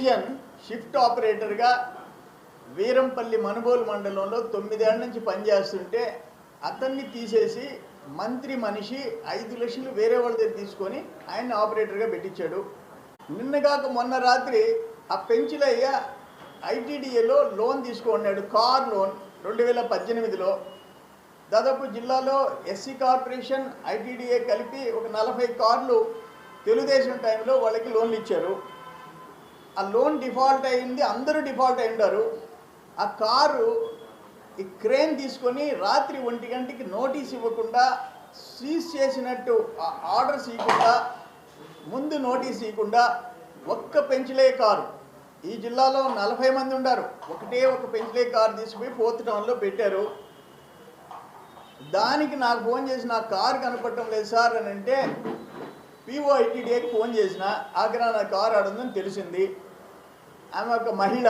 Division shift ఆపరేటర్గా వీరంపల్లి మనుబోలు మండలంలో తొమ్మిదేళ్ళ నుంచి పనిచేస్తుంటే అతన్ని తీసేసి మంత్రి మనిషి ఐదు లక్షలు వేరే వాళ్ళ దగ్గర తీసుకొని ఆయన ఆపరేటర్గా పెట్టించాడు. నిన్నగాక మొన్న రాత్రి ఆ పెంచులయ్య ఐటీడీఏలో లోన్ తీసుకున్నాడు కార్ లోన్ రెండు వేల పద్దెనిమిదిలో. దాదాపు జిల్లాలో ఎస్సీ కార్పొరేషన్ ఐటీడీఏ కలిపి ఒక నలభై కార్లు తెలుగుదేశం టైంలో వాళ్ళకి లోన్లు ఇచ్చారు. ఆ లోన్ డిఫాల్ట్ అయింది అందరూ డిఫాల్ట్ అయి ఉండరు. ఆ కారు ఈ క్రేన్ తీసుకొని రాత్రి ఒంటి గంటకి నోటీస్ ఇవ్వకుండా సీజ్ చేసినట్టు ఆర్డర్స్ ఇవ్వకుండా ముందు నోటీస్ ఇవ్వకుండా ఒక్క పెంచలే కారు. ఈ జిల్లాలో నలభై మంది ఉన్నారు ఒకటే ఒక పెంచలే కారు తీసుకుపోయి ఫోర్త్ టౌన్లో పెట్టారు. దానికి నాకు ఫోన్ చేసి నా కారు కనపడటం లేదు సార్ అని అంటే పిఓఐటీడీఏకి ఫోన్ చేసిన ఆగ్రా నా కారు ఆడుందని తెలిసింది. ఆమె ఒక మహిళ.